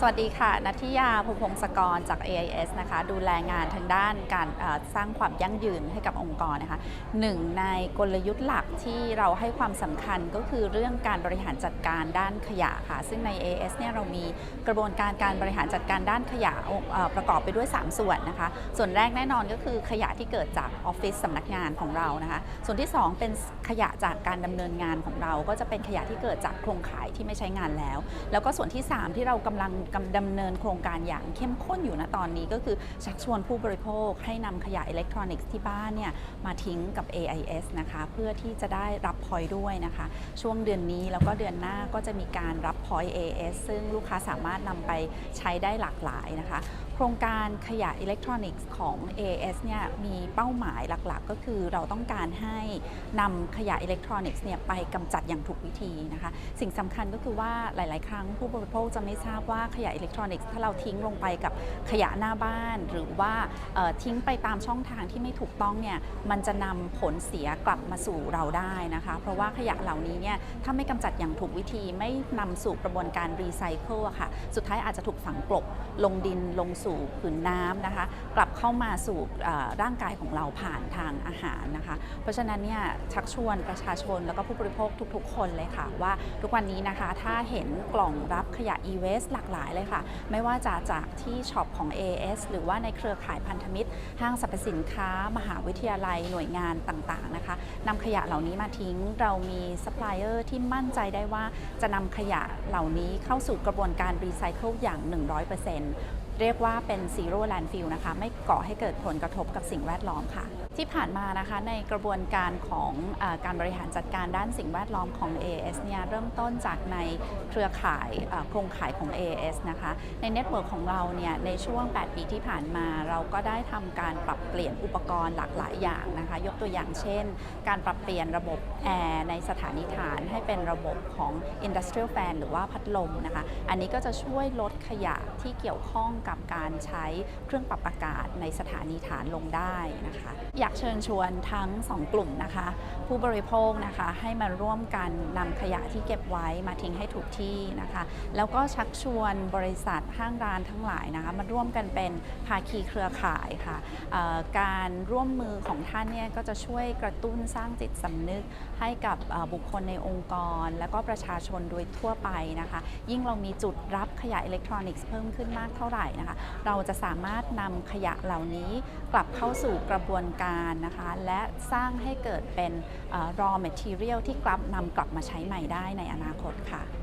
สวัสดีค่ะนัทิยาภูพงศกรจาก AIS นะคะ ดูแลงานทางด้านการสร้างความยั่งยืนให้กับองค์กรนะคะหนึ่งในกลยุทธ์หลักที่เราให้ความสำคัญก็คือเรื่องการบริหารจัดการด้านขยะค่ะ ซึ่งใน AIS เนี่ยเรามีกระบวนการการบริหารจัดการด้านขยะประกอบไปด้วย 3 ส่วนนะคะ ส่วนแรกแน่นอนก็คือขยะที่เกิดจากออฟฟิศสำนักงานของเรานะคะ ส่วนที่ 2 เป็นขยะจากการดำเนินงานของเรา ก็จะเป็นขยะที่เกิดจากโครงข่ายที่ไม่ใช้งานแล้ว แล้วก็ส่วนที่ 3 ที่เรากำลังกำดำเนินโครงการอย่างเข้มข้นอยู่ณตอนนี้ก็คือชักชวนผู้บริโภคให้นำขยะอิเล็กทรอนิกส์ที่บ้านเนี่ยมาทิ้งกับ AIS นะคะเพื่อที่จะได้รับพอยด้วยนะคะ ช่วงเดือนนี้แล้วก็เดือนหน้าก็จะมีการรับพอย AIS ซึ่งลูกค้าสามารถนำไปใช้ได้หลากหลายนะคะโครงการขยะอิเล็กทรอนิกส์ของ AS เนี่ยมีเป้าหมายหลักๆ ก็คือเราต้องการให้นำขยะอิเล็กทรอนิกส์เนี่ยไปกำจัดอย่างถูกวิธีนะคะ สิ่งสำคัญก็คือว่าหลาย ๆ ครั้งผู้บริโภคจะไม่ทราบว่าขขยะอิเล็กทรอนิกส์ถ้าเราทิ้งลงไปกับขยะหน้าบ้าน หรือว่าทิ้งไปตามช่องทางที่ไม่ถูกต้องเนี่ยมันจะนำผลเสียกลับมาสู่เราได้นะคะ เพราะว่าขยะเหล่านี้เนี่ยถ้าไม่กำจัดอย่างถูกวิธีไม่นำสู่กระบวนการรีไซเคิลอะค่ะ สุดท้ายอาจจะถูกฝังกลบลงดินลงสู่ผืนน้ำนะคะ กลับเข้ามาสู่ร่างกายของเราผ่านทางอาหารนะคะ เพราะฉะนั้นเนี่ยชักชวนประชาชนแล้วก็ผู้บริโภคทุกๆ คนเลยค่ะว่าทุกวันนี้นะคะถ้าเห็นกล่องรับขยะ e-waste หลากหลายเลยค่ะ ไม่ว่าจะจากที่ช็อปของ AS หรือว่าในเครือข่ายพันธมิตร ห้างสรรพสินค้า มหาวิทยาลัยหน่วยงานต่างๆนะคะนำขยะเหล่านี้มาทิ้งเรามีซัพพลายเออร์ที่มั่นใจได้ว่าจะนำขยะเหล่านี้เข้าสู่กระบวนการรีไซเคิลอย่าง 100%เเรียกว่าเป็น zero landfill นะคะไม่ก่อให้เกิดผลกระทบกับสิ่งแวดล้อมค่ะ ที่ผ่านมานะคะในกระบวนการของอการบริหารจัดการด้านสิ่งแวดล้อมของ AS เนี่ยเริ่มต้นจากในเครือข่ายโครงข่ายของ AS นะคะในเน็ตเวิร์กของเราเนี่ยในช่วง 8 ปีที่ผ่านมา เราก็ได้ทำการปรับเปลี่ยนอุปกรณ์หลากหลายอย่างนะคะยกตัวอย่างเช่น การปรับเปลี่ยนระบบแอร์ในสถานีฐานให้เป็นระบบของ Industrial Fan หรือว่าพัดลมนะคะอันนี้ก็จะช่วยลดขยะที่เกี่ยวข้องกับการใช้เครื่องปรับอากาศในสถานีฐานลงได้นะคะ อยากเชิญชวนทั้ง 2 กลุ่มนะคะ ผู้บริโภคนะคะให้มาร่วมกันนำขยะที่เก็บไว้มาทิ้งให้ถูกที่นะคะ แล้วก็ชักชวนบริษัทห้างร้านทั้งหลายนะคะมาร่วมกันเป็นภาคีเครือข่ายค่ะการร่วมมือของท่านเนี่ยก็จะช่วยกระตุ้นสร้างจิตสำนึกให้กับบุคคลในองค์กร และก็ประชาชนโดยทั่วไปนะคะ ยิ่งเรามีจุดรับขยะอิเล็กทรอนิกส์เพิ่มขึ้นมากเท่าไหร่นะคะ เราจะสามารถนำขยะเหล่านี้กลับเข้าสู่กระบวนการนะคะ และสร้างให้เกิดเป็น raw material ที่กลับนำกลับมาใช้ใหม่ได้ในอนาคตค่ะ